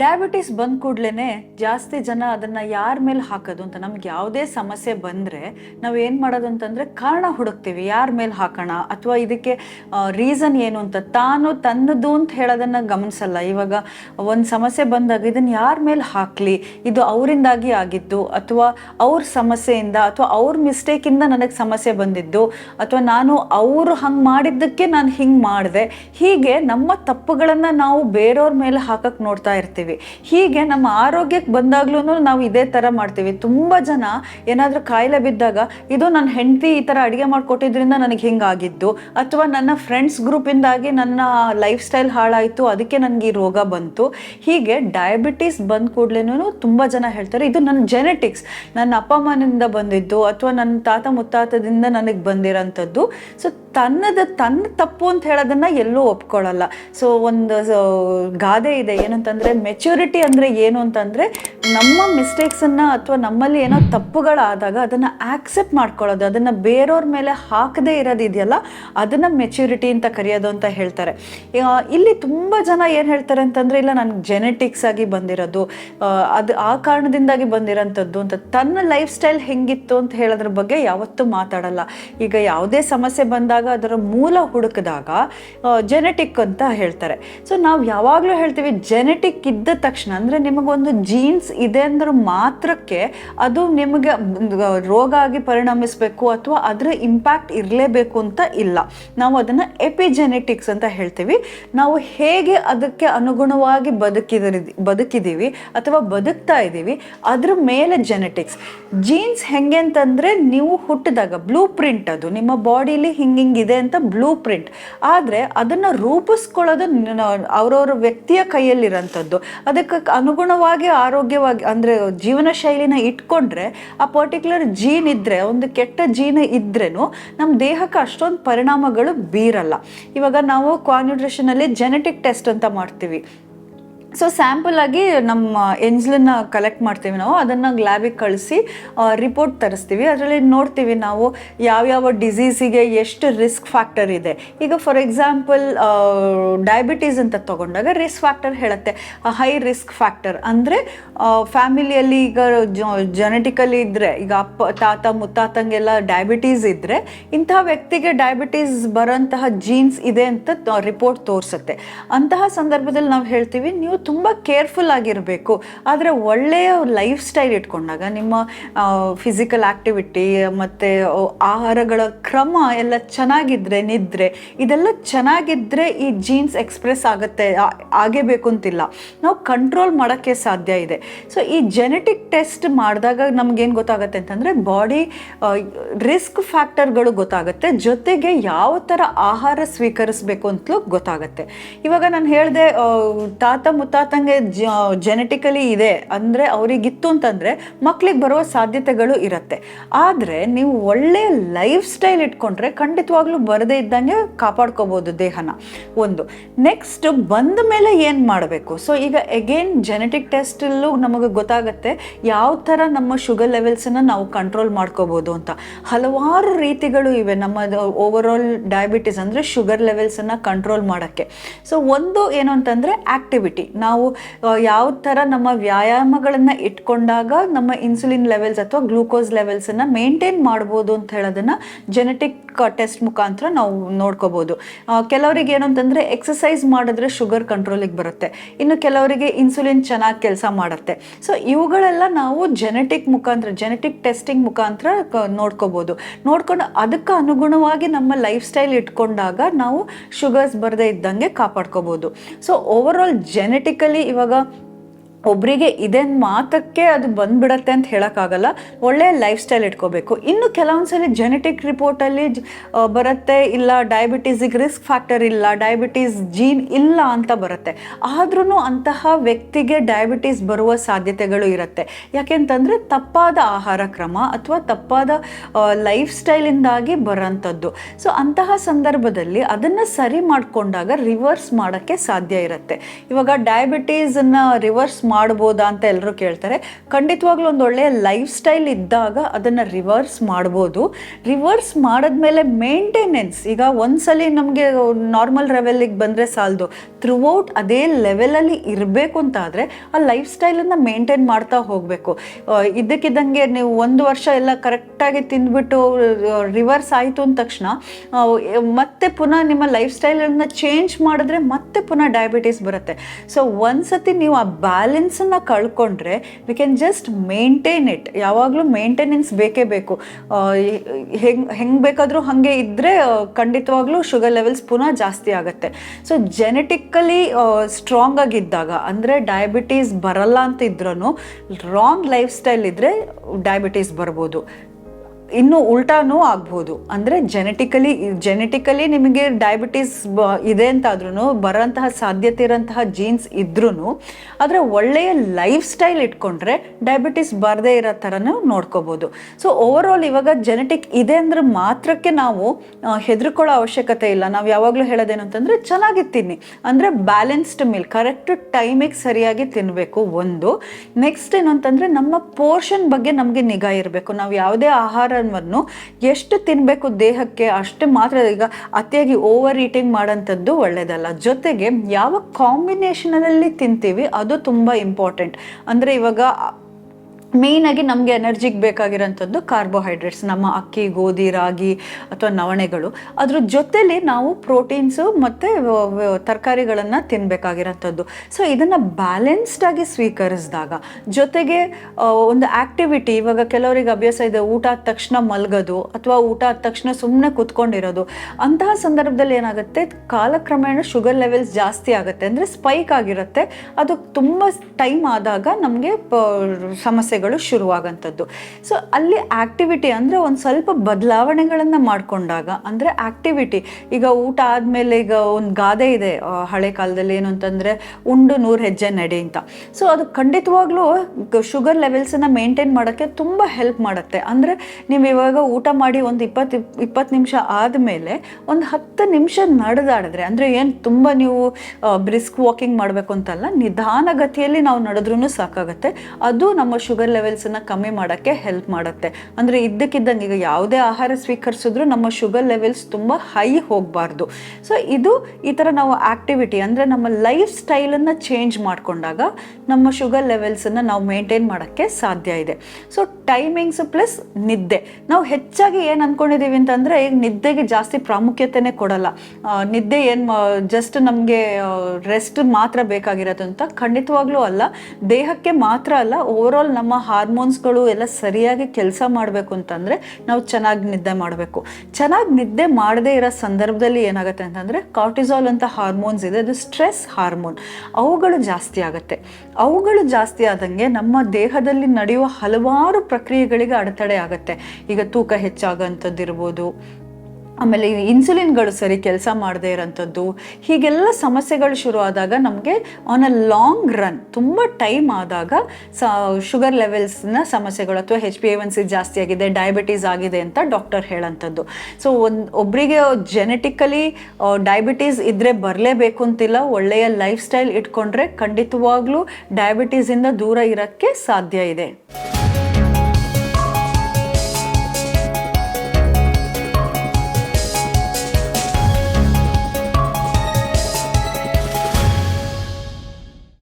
Diabetes ಬಂದ ಕೂಡ್ಲೇ ಜಾಸ್ತಿ ಜನ ಅದನ್ನ ಯಾರ ಮೇಲೆ ಹಾಕೋದು ಅಂತ ನಮ್ಗೆ ಯಾವುದೇ ಸಮಸ್ಯೆ ಬಂದ್ರೆ ನಾವು ಏನು ಮಾಡೋದು ಅಂತಂದ್ರೆ ಕಾರಣ ಹುಡುಕ್ತೀವಿ. ಯಾರ ಮೇಲೆ ಹಾಕೋಣ? ಅಥವಾ ಇದಕ್ಕೆ ರೀಸನ್ ಏನು ಅಂತ ತಾನು ತನ್ನದು ಅಂತ ಹೇಳೋದನ್ನ ಗಮನಿಸಲ್ಲ. ಇವಾಗ ಒಂದು ಸಮಸ್ಯೆ ಬಂದಾಗ ಇದನ್ನ ಯಾರ ಮೇಲೆ ಹಾಕ್ಲಿ? ಇದು ಅವರಿಂದಾಗಿ ಆಗಿದ್ದು ಅಥವಾ ಅವ್ರ ಸಮಸ್ಯೆಯಿಂದ ಅಥವಾ ಅವ್ರ ಮಿಸ್ಟೇಕಿಂದ ನನಗೆ ಸಮಸ್ಯೆ ಬಂದಿದ್ದು ಅಥವಾ ನಾನು ಅವರು ಹಂಗೆ ಮಾಡಿದ್ದಕ್ಕೆ ನಾನು ಹಿಂಗೆ ಮಾಡಿದೆ. ಹೀಗೆ ನಮ್ಮ ತಪ್ಪುಗಳನ್ನು ನಾವು ಬೇರೆಯವ್ರ ಮೇಲೆ ಹಾಕಕ್ಕೆ ನೋಡ್ತಾ ಇರ್ತೀವಿ. ಹೀಗೆ ನಮ್ಮ ಆರೋಗ್ಯಕ್ಕೆ ಬಂದಾಗ್ಲೂ ನಾವು ಇದೇ ಥರ ಮಾಡ್ತೀವಿ. ತುಂಬ ಜನ ಏನಾದರೂ ಕಾಯಿಲೆ ಬಿದ್ದಾಗ ಇದು ನನ್ನ ಹೆಂಡತಿ ಈ ಥರ ಅಡುಗೆ ಮಾಡಿಕೊಟ್ಟಿದ್ರಿಂದ ನನಗೆ ಹಿಂಗಾಗಿದ್ದು ಅಥವಾ ನನ್ನ ಫ್ರೆಂಡ್ಸ್ ಗ್ರೂಪಿಂದಾಗಿ ನನ್ನ ಲೈಫ್ ಸ್ಟೈಲ್ ಹಾಳಾಯಿತು, ಅದಕ್ಕೆ ನನಗೆ ಈ ರೋಗ ಬಂತು. ಹೀಗೆ ಡಯಾಬಿಟೀಸ್ ಬಂದ ಕೂಡಲೇನು ತುಂಬ ಜನ ಹೇಳ್ತಾರೆ, ಇದು ನನ್ನ ಜೆನೆಟಿಕ್ಸ್ ನನ್ನ ಅಪ್ಪ ಅಮ್ಮನಿಂದ ಬಂದಿದ್ದು ಅಥವಾ ನನ್ನ ತಾತ ಮುತ್ತಾತದಿಂದ ನನಗೆ ಬಂದಿರೋಂಥದ್ದು. ಸೊ ತನ್ನದ ತನ್ನ ತಪ್ಪು ಅಂತ ಹೇಳೋದನ್ನ ಎಲ್ಲೂ ಒಪ್ಕೊಳ್ಳಲ್ಲ. ಸೊ ಒಂದು ಗಾದೆ ಇದೆ ಏನಂತಂದ್ರೆ ಮೆಚುರಿಟಿ ಅಂದರೆ ಏನು ಅಂತಂದರೆ ನಮ್ಮ ಮಿಸ್ಟೇಕ್ಸನ್ನು ಅಥವಾ ನಮ್ಮಲ್ಲಿ ಏನೋ ತಪ್ಪುಗಳಾದಾಗ ಅದನ್ನು ಆಕ್ಸೆಪ್ಟ್ ಮಾಡ್ಕೊಳ್ಳೋದು, ಅದನ್ನು ಬೇರೆಯವ್ರ ಮೇಲೆ ಹಾಕದೇ ಇರೋದಿದೆಯಲ್ಲ ಅದನ್ನು ಮೆಚ್ಯೂರಿಟಿ ಅಂತ ಕರೆಯೋದು ಅಂತ ಹೇಳ್ತಾರೆ. ಇಲ್ಲಿ ತುಂಬ ಜನ ಏನು ಹೇಳ್ತಾರೆ ಅಂತಂದರೆ, ಇಲ್ಲ ನನಗೆ ಜೆನೆಟಿಕ್ಸ್ ಆಗಿ ಬಂದಿರೋದು ಅದು ಆ ಕಾರಣದಿಂದಾಗಿ ಬಂದಿರೋಂಥದ್ದು ಅಂತ, ತನ್ನ ಲೈಫ್ ಸ್ಟೈಲ್ ಹೆಂಗಿತ್ತು ಅಂತ ಹೇಳೋದ್ರ ಬಗ್ಗೆ ಯಾವತ್ತೂ ಮಾತಾಡಲ್ಲ. ಈಗ ಯಾವುದೇ ಸಮಸ್ಯೆ ಬಂದಾಗ ಅದರ ಮೂಲ ಹುಡುಕಿದಾಗ ಜೆನೆಟಿಕ್ ಅಂತ ಹೇಳ್ತಾರೆ. ಸೊ ನಾವು ಯಾವಾಗಲೂ ಹೇಳ್ತೀವಿ ಜೆನೆಟಿಕ್ ಇದ್ದ ತಕ್ಷಣ, ಅಂದರೆ ನಿಮಗೊಂದು ಜೀನ್ಸ್ ಇದೆ ಅಂದ್ರೆ ಮಾತ್ರಕ್ಕೆ ಅದು ನಿಮಗೆ ರೋಗ ಆಗಿ ಪರಿಣಮಿಸಬೇಕು ಅಥವಾ ಅದರ ಇಂಪ್ಯಾಕ್ಟ್ ಇರಲೇಬೇಕು ಅಂತ ಇಲ್ಲ. ನಾವು ಅದನ್ನು ಎಪಿಜೆನೆಟಿಕ್ಸ್ ಅಂತ ಹೇಳ್ತೀವಿ. ನಾವು ಹೇಗೆ ಅದಕ್ಕೆ ಅನುಗುಣವಾಗಿ ಬದುಕಿದ್ರಿ ಬದುಕಿದ್ದೀವಿ ಅಥವಾ ಬದುಕ್ತಾ ಇದ್ದೀವಿ, ಅದ್ರ ಮೇಲೆ ಜೆನೆಟಿಕ್ಸ್ ಜೀನ್ಸ್ ಹೆಂಗೆ ಅಂತಂದರೆ ನೀವು ಹುಟ್ಟಿದಾಗ ಬ್ಲೂ ಪ್ರಿಂಟ್ ಅದು. ನಿಮ್ಮ ಬಾಡಿಲಿ ಹಿಂಗೆ ಹಿಂಗಿದೆ ಅಂತ ಬ್ಲೂ ಪ್ರಿಂಟ್ ಆದರೆ ಅದನ್ನು ರೂಪಿಸ್ಕೊಳ್ಳೋದು ಅವರವ್ರ ವ್ಯಕ್ತಿಯ ಕೈಯಲ್ಲಿರೋಂಥದ್ದು. ಅದಕ್ಕೆ ಅನುಗುಣವಾಗಿ ಆರೋಗ್ಯವಾಗಿ ಅಂದರೆ ಜೀವನ ಶೈಲಿನ ಇಟ್ಕೊಂಡ್ರೆ ಆ ಪರ್ಟಿಕ್ಯುಲರ್ ಜೀನ್ ಇದ್ದರೆ ಒಂದು ಕೆಟ್ಟ ಜೀನ್ ಇದ್ರೇನು ನಮ್ಮ ದೇಹಕ್ಕೆ ಅಷ್ಟೊಂದು ಪರಿಣಾಮಗಳು ಬೀರಲ್ಲ. ಇವಾಗ ನಾವು ಕ್ವಾನ್ಯೂಟ್ರಿಷನಲ್ಲಿ ಜೆನೆಟಿಕ್ ಟೆಸ್ಟ್ ಅಂತ ಮಾಡ್ತೀವಿ. ಸೊ ಸ್ಯಾಂಪಲ್ ಆಗಿ ನಮ್ಮ ಎಂಜ್ಲನ್ನ ಕಲೆಕ್ಟ್ ಮಾಡ್ತೀವಿ ನಾವು. ಅದನ್ನು ಲ್ಯಾಬಿಗೆ ಕಳಿಸಿ ರಿಪೋರ್ಟ್ ತರಿಸ್ತೀವಿ. ಅದರಲ್ಲಿ ನೋಡ್ತೀವಿ ನಾವು ಯಾವ್ಯಾವ ಡಿಸೀಸಿಗೆ ಎಷ್ಟು ರಿಸ್ಕ್ ಫ್ಯಾಕ್ಟರ್ ಇದೆ. ಈಗ ಫಾರ್ ಎಕ್ಸಾಂಪಲ್ ಡಯಾಬಿಟೀಸ್ ಅಂತ ತಗೊಂಡಾಗ ರಿಸ್ಕ್ ಫ್ಯಾಕ್ಟರ್ ಹೇಳುತ್ತೆ. ಹೈ ರಿಸ್ಕ್ ಫ್ಯಾಕ್ಟರ್ ಅಂದರೆ ಫ್ಯಾಮಿಲಿಯಲ್ಲಿ ಈಗ ಜೆನೆಟಿಕಲಿ ಇದ್ದರೆ ಈಗ ಅಪ್ಪ, ತಾತ, ಮುತ್ತಾತಂಗೆಲ್ಲ ಡಯಾಬಿಟೀಸ್ ಇದ್ದರೆ ಇಂತಹ ವ್ಯಕ್ತಿಗೆ ಡಯಾಬಿಟೀಸ್ ಬರೋಂತಹ ಜೀನ್ಸ್ ಇದೆ ಅಂತ ರಿಪೋರ್ಟ್ ತೋರಿಸುತ್ತೆ. ಅಂತಹ ಸಂದರ್ಭದಲ್ಲಿ ನಾವು ಹೇಳ್ತೀವಿ, ನೀವು ತುಂಬ ಕೇರ್ಫುಲ್ ಆಗಿರಬೇಕು. ಆದರೆ ಒಳ್ಳೆಯ ಲೈಫ್ ಸ್ಟೈಲ್ ಇಟ್ಕೊಂಡಾಗ ನಿಮ್ಮ ಫಿಸಿಕಲ್ ಆ್ಯಕ್ಟಿವಿಟಿ ಮತ್ತು ಆಹಾರಗಳ ಕ್ರಮ ಎಲ್ಲ ಚೆನ್ನಾಗಿದ್ರೆ, ನಿದ್ರೆ, ಇದೆಲ್ಲ ಚೆನ್ನಾಗಿದ್ದರೆ ಈ ಜೀನ್ಸ್ ಎಕ್ಸ್ಪ್ರೆಸ್ ಆಗುತ್ತೆ ಆಗೇಬೇಕು ಅಂತಿಲ್ಲ. ನಾವು ಕಂಟ್ರೋಲ್ ಮಾಡೋಕ್ಕೆ ಸಾಧ್ಯ ಇದೆ. ಸೊ ಈ ಜೆನೆಟಿಕ್ ಟೆಸ್ಟ್ ಮಾಡಿದಾಗ ನಮಗೇನು ಗೊತ್ತಾಗುತ್ತೆ ಅಂತಂದರೆ ಬಾಡಿ ರಿಸ್ಕ್ ಫ್ಯಾಕ್ಟರ್ಗಳು ಗೊತ್ತಾಗುತ್ತೆ. ಜೊತೆಗೆ ಯಾವ ಥರ ಆಹಾರ ಸ್ವೀಕರಿಸಬೇಕು ಅಂತಲೂ ಗೊತ್ತಾಗುತ್ತೆ. ಇವಾಗ ನಾನು ಹೇಳಿದೆ ತಾತ ಮುತ್ತಾತಂಗೆ ಜೆನೆಟಿಕಲಿ ಇದೆ. ಅಂದರೆ ಅವರಿಗಿತ್ತು ಅಂತಂದರೆ ಮಕ್ಕಳಿಗೆ ಬರುವ ಸಾಧ್ಯತೆಗಳು ಇರುತ್ತೆ. ಆದರೆ ನೀವು ಒಳ್ಳೆಯ ಲೈಫ್ ಸ್ಟೈಲ್ ಇಟ್ಕೊಂಡ್ರೆ ಖಂಡಿತವಾಗ್ಲೂ ಬರದೇ ಇದ್ದಂಗೆ ಕಾಪಾಡ್ಕೋಬೋದು ದೇಹನ. ಒಂದು. ನೆಕ್ಸ್ಟ್ ಬಂದ ಮೇಲೆ ಏನು ಮಾಡಬೇಕು? ಸೊ ಈಗ ಎಗೇನ್ ಜೆನೆಟಿಕ್ ಟೆಸ್ಟಲ್ಲೂ ನಮಗೆ ಗೊತ್ತಾಗುತ್ತೆ ಯಾವ ಥರ ನಮ್ಮ ಶುಗರ್ ಲೆವೆಲ್ಸನ್ನು ನಾವು ಕಂಟ್ರೋಲ್ ಮಾಡ್ಕೋಬೋದು ಅಂತ. ಹಲವಾರು ರೀತಿಗಳು ಇವೆ ನಮ್ಮ ಓವರ್ ಆಲ್ ಡಯಾಬಿಟಿಸ್ ಅಂದರೆ ಶುಗರ್ ಲೆವೆಲ್ಸನ್ನು ಕಂಟ್ರೋಲ್ ಮಾಡೋಕ್ಕೆ. ಸೊ ಒಂದು ಏನು ಅಂತಂದರೆ ಆ್ಯಕ್ಟಿವಿಟಿ ನಾವು ಯಾವ ಥರ ನಮ್ಮ ವ್ಯಾಯಾಮಗಳನ್ನು ಇಟ್ಕೊಂಡಾಗ ನಮ್ಮ ಇನ್ಸುಲಿನ್ ಲೆವೆಲ್ಸ್ ಅಥವಾ ಗ್ಲೂಕೋಸ್ ಲೆವೆಲ್ಸನ್ನು ಮೇಂಟೈನ್ ಮಾಡ್ಬೋದು ಅಂತ ಹೇಳೋದನ್ನು ಜೆನೆಟಿಕ್ ಟೆಸ್ಟ್ ಮುಖಾಂತರ ನಾವು ನೋಡ್ಕೋಬೋದು. ಕೆಲವರಿಗೆ ಏನು ಅಂತಂದರೆ ಎಕ್ಸಸೈಸ್ ಮಾಡಿದ್ರೆ ಶುಗರ್ ಕಂಟ್ರೋಲಿಗೆ ಬರುತ್ತೆ. ಇನ್ನು ಕೆಲವರಿಗೆ ಇನ್ಸುಲಿನ್ ಚೆನ್ನಾಗಿ ಕೆಲಸ ಮಾಡುತ್ತೆ. ಸೊ ಇವುಗಳೆಲ್ಲ ನಾವು ಜೆನೆಟಿಕ್ ಮುಖಾಂತರ ಜೆನೆಟಿಕ್ ಟೆಸ್ಟಿಂಗ್ ಮುಖಾಂತರ ನೋಡ್ಕೋಬೋದು. ನೋಡ್ಕೊಂಡು ಅದಕ್ಕೆ ಅನುಗುಣವಾಗಿ ನಮ್ಮ ಲೈಫ್ ಸ್ಟೈಲ್ ಇಟ್ಕೊಂಡಾಗ ನಾವು ಶುಗರ್ಸ್ ಬರದೇ ಇದ್ದಂಗೆ ಕಾಪಾಡ್ಕೋಬೋದು. ಸೊ ಓವರ್ ಆಲ್ ಜೆನೆಟಿಕಲಿ ಇವಾಗ ಒಬ್ಬರಿಗೆ ಇದೇನು ಮಾತಕ್ಕೆ ಅದು ಬಂದ್ಬಿಡತ್ತೆ ಅಂತ ಹೇಳೋಕ್ಕಾಗಲ್ಲ. ಒಳ್ಳೆಯ ಲೈಫ್ ಸ್ಟೈಲ್ ಇಟ್ಕೋಬೇಕು. ಇನ್ನು ಕೆಲವೊಂದ್ಸಲಿ ಜೆನೆಟಿಕ್ ರಿಪೋರ್ಟಲ್ಲಿ ಬರುತ್ತೆ, ಇಲ್ಲ ಡಯಾಬಿಟೀಸಿಗೆ ರಿಸ್ಕ್ ಫ್ಯಾಕ್ಟರ್ ಇಲ್ಲ ಡಯಾಬಿಟೀಸ್ ಜೀನ್ ಇಲ್ಲ ಅಂತ ಬರುತ್ತೆ. ಆದ್ರೂ ಅಂತಹ ವ್ಯಕ್ತಿಗೆ ಡಯಾಬಿಟೀಸ್ ಬರುವ ಸಾಧ್ಯತೆಗಳು ಇರುತ್ತೆ. ಯಾಕೆಂತಂದರೆ ತಪ್ಪಾದ ಆಹಾರ ಕ್ರಮ ಅಥವಾ ತಪ್ಪಾದ ಲೈಫ್ ಸ್ಟೈಲಿಂದಾಗಿ ಬರೋಂಥದ್ದು. ಸೊ ಅಂತಹ ಸಂದರ್ಭದಲ್ಲಿ ಅದನ್ನು ಸರಿ ಮಾಡಿಕೊಂಡಾಗ ರಿವರ್ಸ್ ಮಾಡೋಕ್ಕೆ ಸಾಧ್ಯ ಇರುತ್ತೆ. ಇವಾಗ ಡಯಾಬಿಟೀಸನ್ನು ರಿವರ್ಸ್ ಮಾಡ್ಬೋದಾ ಅಂತ ಎಲ್ಲರೂ ಕೇಳ್ತಾರೆ. ಖಂಡಿತವಾಗ್ಲೂ ಒಂದು ಒಳ್ಳೆಯ ಲೈಫ್ ಸ್ಟೈಲ್ ಇದ್ದಾಗ ಅದನ್ನು ರಿವರ್ಸ್ ಮಾಡ್ಬೋದು. ರಿವರ್ಸ್ ಮಾಡಿದ್ಮೇಲೆ ಮೇಂಟೆನೆನ್ಸ್ ಈಗ ಒಂದ್ಸಲಿ ನಮಗೆ ನಾರ್ಮಲ್ ಲೆವೆಲಿಗೆ ಬಂದರೆ ಸಾಲದು. ಥ್ರೂಔಟ್ ಅದೇ ಲೆವೆಲಲ್ಲಿ ಇರಬೇಕು ಅಂತ ಆದರೆ ಆ ಲೈಫ್ ಸ್ಟೈಲನ್ನು ಮೇಂಟೈನ್ ಮಾಡ್ತಾ ಹೋಗಬೇಕು. ಇದ್ದಕ್ಕಿದ್ದಂಗೆ ನೀವು ಒಂದು ವರ್ಷ ಎಲ್ಲ ಕರೆಕ್ಟಾಗಿ ತಿಂದ್ಬಿಟ್ಟು ರಿವರ್ಸ್ ಆಯಿತು ಅಂದ ತಕ್ಷಣ ಮತ್ತೆ ಪುನಃ ನಿಮ್ಮ ಲೈಫ್ ಸ್ಟೈಲನ್ನು ಚೇಂಜ್ ಮಾಡಿದ್ರೆ ಮತ್ತೆ ಪುನಃ ಡಯಾಬಿಟೀಸ್ ಬರುತ್ತೆ. ಸೊ ಒಂದ್ಸತಿ ನೀವು ಆ ಬ್ಯಾಲೆನ್ಸನ್ನು ಕಳ್ಕೊಂಡ್ರೆ we can just maintain it ಯಾವಾಗಲೂ ಮೇಂಟೆನೆನ್ಸ್ ಬೇಕೇ ಬೇಕು. ಹೆಂಗೆ ಹೆಂಗೆ ಬೇಕಾದರೂ ಹಾಗೆ ಇದ್ದರೆ ಖಂಡಿತವಾಗ್ಲೂ ಶುಗರ್ ಲೆವೆಲ್ಸ್ ಪುನಃ ಜಾಸ್ತಿ ಆಗುತ್ತೆ. ಸೊ ಜೆನೆಟಿಕಲಿ ಸ್ಟ್ರಾಂಗ್ ಆಗಿದ್ದಾಗ, ಅಂದರೆ ಡಯಾಬಿಟೀಸ್ ಬರಲ್ಲ ಅಂತ ರಾಂಗ್ ಲೈಫ್ ಸ್ಟೈಲ್ ಇದ್ದರೆ ಡಯಾಬಿಟೀಸ್ ಬರ್ಬೋದು. ಇನ್ನು ಉಲ್ಟಾನೂ ಆಗ್ಬೋದು. ಅಂದರೆ ಜೆನೆಟಿಕಲಿ ಜೆನೆಟಿಕಲಿ ನಿಮಗೆ ಡಯಾಬಿಟೀಸ್ ಬ, ಇದೆ ಅಂತಾದ್ರೂ ಬರೋಂತಹ ಸಾಧ್ಯತೆ ಇರೋಂತಹ ಜೀನ್ಸ್ ಇದ್ರೂ ಆದರೆ ಒಳ್ಳೆಯ ಲೈಫ್ ಸ್ಟೈಲ್ ಇಟ್ಕೊಂಡ್ರೆ ಡಯಾಬಿಟೀಸ್ ಬರದೇ ಇರೋ ಥರನೂ ನೋಡ್ಕೋಬೋದು. ಸೊ ಓವರಾಲ್ ಇವಾಗ ಜೆನೆಟಿಕ್ ಇದೆ ಅಂದ್ರೆ ಮಾತ್ರಕ್ಕೆ ನಾವು ಹೆದರ್ಕೊಳ್ಳೋ ಅವಶ್ಯಕತೆ ಇಲ್ಲ. ನಾವು ಯಾವಾಗಲೂ ಹೇಳೋದೇನು ಅಂತಂದರೆ ಚೆನ್ನಾಗಿ ತಿನ್ನಿ ಅಂದರೆ ಬ್ಯಾಲೆನ್ಸ್ಡ್ ಮೀಲ್ ಕರೆಕ್ಟ್ ಟೈಮಿಗೆ ಸರಿಯಾಗಿ ತಿನ್ನಬೇಕು ಒಂದು. ನೆಕ್ಸ್ಟ್ ಏನು ಅಂತಂದರೆ ನಮ್ಮ ಪೋರ್ಷನ್ ಬಗ್ಗೆ ನಮಗೆ ನಿಗಾ ಇರಬೇಕು. ನಾವು ಯಾವುದೇ ಆಹಾರವನ್ನು ಎಷ್ಟು ತಿನ್ನಬೇಕು ದೇಹಕ್ಕೆ ಅಷ್ಟು ಮಾತ್ರ ಈಗ ಅತಿಯಾಗಿ ಓವರ್ ಈಟಿಂಗ್ ಮಾಡೋಂಥದ್ದು ಒಳ್ಳೆಯದಲ್ಲ ಜೊತೆಗೆ ಯಾವ ಕಾಂಬಿನೇಷನಲ್ಲಿ ತಿಂತೀವಿ ಅದು ತುಂಬ ಇಂಪಾರ್ಟೆಂಟ್ ಅಂದರೆ ಇವಾಗ ಮೇಯ್ನಾಗಿ ನಮಗೆ ಎನರ್ಜಿಗೆ ಬೇಕಾಗಿರೋಂಥದ್ದು ಕಾರ್ಬೋಹೈಡ್ರೇಟ್ಸ್ ನಮ್ಮ ಅಕ್ಕಿ, ಗೋಧಿ, ರಾಗಿ ಅಥವಾ ನವಣೆಗಳು. ಅದ್ರ ಜೊತೆಲಿ ನಾವು ಪ್ರೋಟೀನ್ಸು ಮತ್ತು ತರಕಾರಿಗಳನ್ನು ತಿನ್ನಬೇಕಾಗಿರೋಂಥದ್ದು ಸೊ ಇದನ್ನು ಬ್ಯಾಲೆನ್ಸ್ಡಾಗಿ ಸ್ವೀಕರಿಸಿದಾಗ, ಜೊತೆಗೆ ಒಂದು ಆ್ಯಕ್ಟಿವಿಟಿ ಇವಾಗ ಕೆಲವರಿಗೆ ಅಭ್ಯಾಸ ಇದೆ, ಊಟ ಆದ ತಕ್ಷಣ ಮಲಗೋದು ಅಥವಾ ಊಟ ಆದ ತಕ್ಷಣ ಸುಮ್ಮನೆ ಕೂತ್ಕೊಂಡಿರೋದು, ಅಂತಹ ಸಂದರ್ಭದಲ್ಲಿ ಏನಾಗುತ್ತೆ? ಕಾಲಕ್ರಮೇಣ ಶುಗರ್ ಲೆವೆಲ್ಸ್ ಜಾಸ್ತಿ ಆಗುತ್ತೆ. ಅಂದರೆ ಸ್ಪೈಕ್ ಆಗಿರುತ್ತೆ. ಅದು ತುಂಬ ಟೈಮ್ ಆದಾಗ ನಮಗೆ ಸಮಸ್ಯೆಗಳು ಶುರುವಾಗಂಥದ್ದು. ಸೊ ಅಲ್ಲಿ ಆ್ಯಕ್ಟಿವಿಟಿ ಅಂದರೆ ಒಂದು ಸ್ವಲ್ಪ ಬದಲಾವಣೆಗಳನ್ನು ಮಾಡಿಕೊಂಡಾಗ, ಅಂದರೆ ಆ್ಯಕ್ಟಿವಿಟಿ ಈಗ ಊಟ ಆದಮೇಲೆ ಈಗ ಒಂದು ಗಾದೆ ಇದೆ ಹಳೆ ಕಾಲದಲ್ಲಿ ಏನು ಅಂತಂದರೆ ಉಂಡು ನೂರು ಹೆಜ್ಜೆ ನಡೆ ಅಂತ. ಸೊ ಅದು ಖಂಡಿತವಾಗ್ಲೂ ಶುಗರ್ ಲೆವೆಲ್ಸನ್ನು ಮೇಂಟೈನ್ ಮಾಡೋಕ್ಕೆ ತುಂಬ ಹೆಲ್ಪ್ ಮಾಡುತ್ತೆ. ಅಂದರೆ ನೀವು ಇವಾಗ ಊಟ ಮಾಡಿ ಒಂದು ಇಪ್ಪತ್ತು ಇಪ್ಪತ್ತು ನಿಮಿಷ ಆದಮೇಲೆ ಒಂದು ಹತ್ತು ನಿಮಿಷ ನಡೆದಾಡಿದ್ರೆ, ಅಂದರೆ ಏನು ತುಂಬ ನೀವು ಬ್ರಿಸ್ಕ್ ವಾಕಿಂಗ್ ಮಾಡಬೇಕು ಅಂತಲ್ಲ ನಿಧಾನ ಗತಿಯಲ್ಲಿ ನಾವು ನಡೆದ್ರೂ ಸಾಕಾಗುತ್ತೆ. ಅದು ನಮ್ಮ ಶುಗರ್ ಲೆವೆಲ್ಸನ್ನು ಕಮ್ಮಿ ಮಾಡೋಕ್ಕೆ ಹೆಲ್ಪ್ ಮಾಡುತ್ತೆ. ಅಂದರೆ ಇದ್ದಕ್ಕಿದ್ದಂಗೆ ಈಗ ಯಾವುದೇ ಆಹಾರ ಸ್ವೀಕರಿಸಿದ್ರು ನಮ್ಮ ಶುಗರ್ ಲೆವೆಲ್ಸ್ ತುಂಬ ಹೈ ಹೋಗಬಾರ್ದು. ಸೊ ಇದು ಈ ಥರ ನಾವು ಆ್ಯಕ್ಟಿವಿಟಿ ಅಂದರೆ ನಮ್ಮ ಲೈಫ್ ಸ್ಟೈಲನ್ನು ಚೇಂಜ್ ಮಾಡಿಕೊಂಡಾಗ ನಮ್ಮ ಶುಗರ್ ಲೆವೆಲ್ಸನ್ನು ನಾವು ಮೇಂಟೈನ್ ಮಾಡೋಕ್ಕೆ ಸಾಧ್ಯ ಇದೆ. ಸೊ ಟೈಮಿಂಗ್ಸ್ ಪ್ಲಸ್ ನಿದ್ದೆ. ನಾವು ಹೆಚ್ಚಾಗಿ ಏನು ಅಂದ್ಕೊಂಡಿದ್ದೀವಿ ಅಂತಂದರೆ ಈಗ ನಿದ್ದೆಗೆ ಜಾಸ್ತಿ ಪ್ರಾಮುಖ್ಯತೆನೇ ಕೊಡಲ್ಲ. ನಿದ್ದೆ ಏನು ಜಸ್ಟ್ ನಮಗೆ ರೆಸ್ಟ್ ಮಾತ್ರ ಬೇಕಾಗಿರೋದು ಅಂತ ಖಂಡಿತವಾಗ್ಲೂ ಅಲ್ಲ. ದೇಹಕ್ಕೆ ಮಾತ್ರ ಅಲ್ಲ ಓವರಾಲ್ ನಮ್ಮ ಹಾರ್ಮೋನ್ಸ್ಗಳು ಎಲ್ಲ ಸರಿಯಾಗಿ ಕೆಲಸ ಮಾಡಬೇಕು ಅಂತಂದರೆ ನಾವು ಚೆನ್ನಾಗಿ ನಿದ್ದೆ ಮಾಡಬೇಕು. ಚೆನ್ನಾಗಿ ನಿದ್ದೆ ಮಾಡದೇ ಇರೋ ಸಂದರ್ಭದಲ್ಲಿ ಏನಾಗುತ್ತೆ ಅಂತಂದರೆ ಕಾರ್ಟಿಸಾಲ್ ಅಂತ ಹಾರ್ಮೋನ್ಸ್ ಇದೆ, ಅದು ಸ್ಟ್ರೆಸ್ ಹಾರ್ಮೋನ್ ಅವುಗಳು ಜಾಸ್ತಿ ಆಗುತ್ತೆ. ಅವುಗಳು ಜಾಸ್ತಿ ಆದಂಗೆ ನಮ್ಮ ದೇಹದಲ್ಲಿ ನಡೆಯುವ ಹಲವಾರು ಪ್ರಕ್ರಿಯೆಗಳಿಗೆ ಅಡೆತಡೆ ಆಗುತ್ತೆ. ಈಗ ತೂಕ ಹೆಚ್ಚಾಗೋಂಥದ್ದು ಇರ್ಬೋದು ಆಮೇಲೆ ಇನ್ಸುಲಿನ್ಗಳು ಸರಿ ಕೆಲಸ ಮಾಡದೇ ಇರೋಂಥದ್ದು, ಹೀಗೆಲ್ಲ ಸಮಸ್ಯೆಗಳು ಶುರು ಆದಾಗ ನಮಗೆ ಆನ್ ಅ ಲಾಂಗ್ ರನ್ ತುಂಬ ಟೈಮ್ ಆದಾಗ ಸ ಶುಗರ್ ಲೆವೆಲ್ಸ್ನ ಸಮಸ್ಯೆಗಳು ಅಥವಾ H B A one C ಜಾಸ್ತಿ ಆಗಿದೆ ಡಯಾಬಿಟೀಸ್ ಆಗಿದೆ ಅಂತ ಡಾಕ್ಟರ್ ಹೇಳೋಂಥದ್ದು. ಸೊ ಒಂದು ಒಬ್ಬರಿಗೆ ಜೆನೆಟಿಕಲಿ ಡಯಾಬಿಟೀಸ್ ಇದ್ದರೆ ಬರಲೇಬೇಕು ಅಂತಿಲ್ಲ, ಒಳ್ಳೆಯ ಲೈಫ್ ಸ್ಟೈಲ್ ಇಟ್ಕೊಂಡ್ರೆ ಖಂಡಿತವಾಗ್ಲೂ ಡಯಾಬಿಟೀಸಿಂದ ದೂರ ಇರೋಕ್ಕೆ ಸಾಧ್ಯ ಇದೆ.